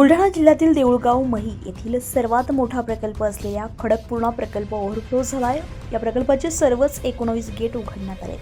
बुलढाणा जिल्ह्यातील देऊळगाव मही येथील सर्वात मोठा प्रकल्प असलेल्या खडकपूर्णा प्रकल्प ओव्हरफ्लो झालाय. या प्रकल्पाचे सर्वच एकोणवीस गेट उघडण्यात आले.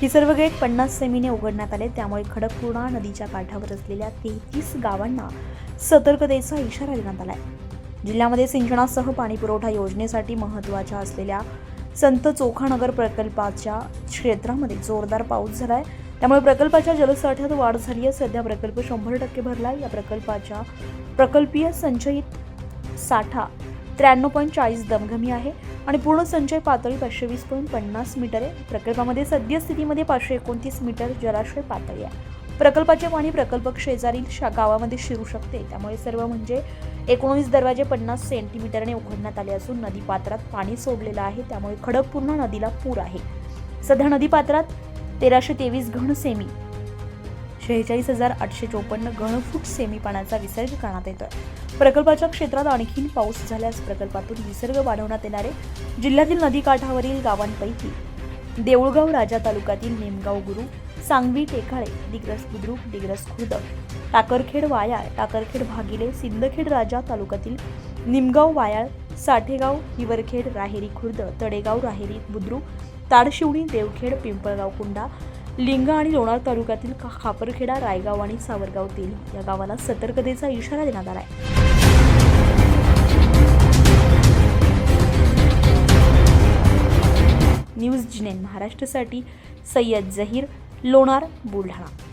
ही सर्व गेट पन्नास सेमीने उघडण्यात आले. त्यामुळे खडकपूर्णा नदीच्या काठावर असलेल्या तेहतीस गावांना सतर्कतेचा इशारा देण्यात आहे जिल्ह्यामध्ये सिंचनासह पाणीपुरवठा योजनेसाठी महत्त्वाच्या असलेल्या संत चोखानगर प्रकल्पाच्या क्षेत्रामध्ये जोरदार पाऊस झाला आहे त्यामुळे प्रकल्पाच्या जलसाठ्यात वाढ झाली आहे. सध्या प्रकल्प शंभर टक्के भरला आहे या प्रकल्पाच्या प्रकल्पीय संचयित साठा त्र्याण्णव पॉईंट चाळीस दमघमी आहे आणि पूर्ण संचय पातळी पाचशे वीस पॉईंट पन्नास मीटर आहे. प्रकल्पामध्ये सद्यस्थितीमध्ये पाचशे एकोणतीस मीटर जलाशय पातळी आहे. प्रकल्पाचे पाणी प्रकल्प शेजारील शा गावामध्ये शिरू शकते. त्यामुळे सर्व म्हणजे एकोणवीस दरवाजे पन्नास सेंटीमीटरने उघडण्यात आले असून नदीपात्रात पाणी सोडलेलं आहे. त्यामुळे खडकपूर्ण नदीला पूर आहे. सध्या नदीपात्रात तेराशे तेवीस घन सेमी शेहेचाळीस हजार आठशे चोपन्न घनफूट सेमी पाण्याचा विसर्ग करण्यात येतोय. प्रकल्पाच्या क्षेत्रात आणखीन पाऊस झाल्यास प्रकल्पातून विसर्ग वाढवण्यात येणारे जिल्ह्यातील नदीकाठावरील गावांपैकी देऊळगाव राजा तालुक्यातील नेमगाव गुरु सांगवी टेकाळे दिग्रस बुद्रुक दिग्रस खुर्द टाकरखेड वायाळ टाकरखेड भागिले सिंदखेड राजा तालुक्यातील निमगाव वायाळ साठेगाव हिवरखेड राहेरी खुर्द तडेगाव राहेरी बुद्रुक ताडशिवणी देवखेड पिंपळगाव कुंडा लिंगा आणि लोणार तालुक्यातील खापरखेडा रायगाव आणि सावरगाव तेली या गावाला सतर्कतेचा इशारा देण्यात आला आहे न्यूज जिनेन महाराष्ट्रासाठी सय्यद जहीर लोणार बुलढाणा.